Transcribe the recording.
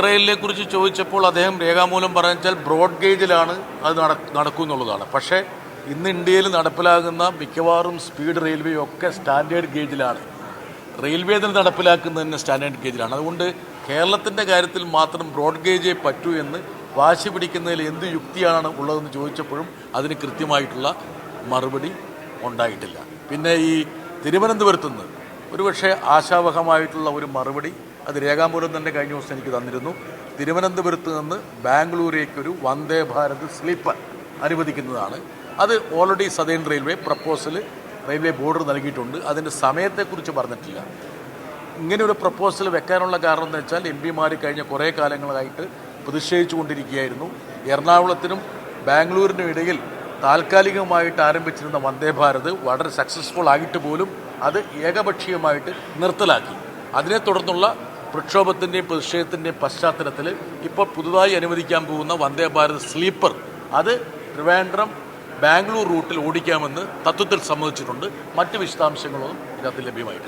റെയിലിനെ കുറിച്ച് ചോദിച്ചപ്പോൾ അദ്ദേഹം രേഖാമൂലം പറഞ്ഞാൽ ബ്രോഡ് ഗേജിലാണ് അത് നടക്കും എന്നുള്ളതാണ് പക്ഷേ ഇന്ന് ഇന്ത്യയിൽ നടപ്പിലാകുന്ന മിക്കവാറും സ്പീഡ് റെയിൽവേ ഒക്കെ സ്റ്റാൻഡേർഡ് ഗേജിലാണ്. റെയിൽവേ തന്നെ നടപ്പിലാക്കുന്നതന്നെ സ്റ്റാൻഡേർഡ് ഗേജിലാണ്. അതുകൊണ്ട് കേരളത്തിന്റെ കാര്യത്തിൽ മാത്രം ബ്രോഡ് ഗേജേ പറ്റൂ എന്ന് വാശി പിടിക്കുന്നതിൽ എന്ത് യുക്തിയാണ് ഉള്ളതെന്ന് ചോദിച്ചപ്പോഴും അതിന് കൃത്യമായിട്ടുള്ള മറുപടി ഉണ്ടായിട്ടില്ല. പിന്നെ ഈ തിരുവനന്തപുരത്ത് നിന്ന് ഒരുപക്ഷെ ആശാവഹമായിട്ടുള്ള ഒരു മറുപടി അത് രേഖാമൂലം തന്നെ കഴിഞ്ഞ ദിവസം എനിക്ക് തന്നിരുന്നു. തിരുവനന്തപുരത്ത് നിന്ന് ബാംഗ്ലൂരേക്കൊരു വന്ദേ ഭാരത് സ്ലീപ്പർ അനുവദിക്കുന്നതാണ്. അത് already southern railway proposal railway border നൽകിയിട്ടുണ്ട്. അതിന്റെ സമയത്തെക്കുറിച്ച് പറഞ്ഞിട്ടില്ല. ഇങ്ങനെ ഒരു പ്രപ്പോസൽ വെക്കാനുള്ള കാരണം എന്ന് വെച്ചാൽ എം പിമാർ കഴിഞ്ഞ കുറേ കാലങ്ങളായിട്ട് പ്രതിഷേധിച്ചു കൊണ്ടിരിക്കുകയായിരുന്നു എറണാകുളത്തിനും ബാംഗ്ലൂരിനും ഇടയിൽ താൽക്കാലികമായിട്ട് ആരംഭിച്ചിരുന്ന വന്ദേ ഭാരത് വളരെ സക്സസ്ഫുൾ ആയിട്ട് പോലും അത് ഏകപക്ഷീയമായിട്ട് നിർത്തലാക്കി. അതിനെ തുടർന്നുള്ള പ്രക്ഷോഭത്തിന്റെയും പ്രതിഷേധത്തിന്റെയും പശ്ചാത്തലത്തിൽ ഇപ്പോൾ പുതുതായി അനുവദിക്കാൻ പോകുന്ന വന്ദേ ഭാരത് സ്ലീപ്പർ അത് ട്രിവാൻഡ്രം ബാംഗ്ലൂർ റൂട്ടിൽ ഓടിക്കാമെന്ന് തത്വത്തിൽ സമ്മതിച്ചിട്ടുണ്ട്. മറ്റ് വിശദാംശങ്ങളൊന്നും ഇതിനകത്ത് ലഭ്യമായിട്ടില്ല.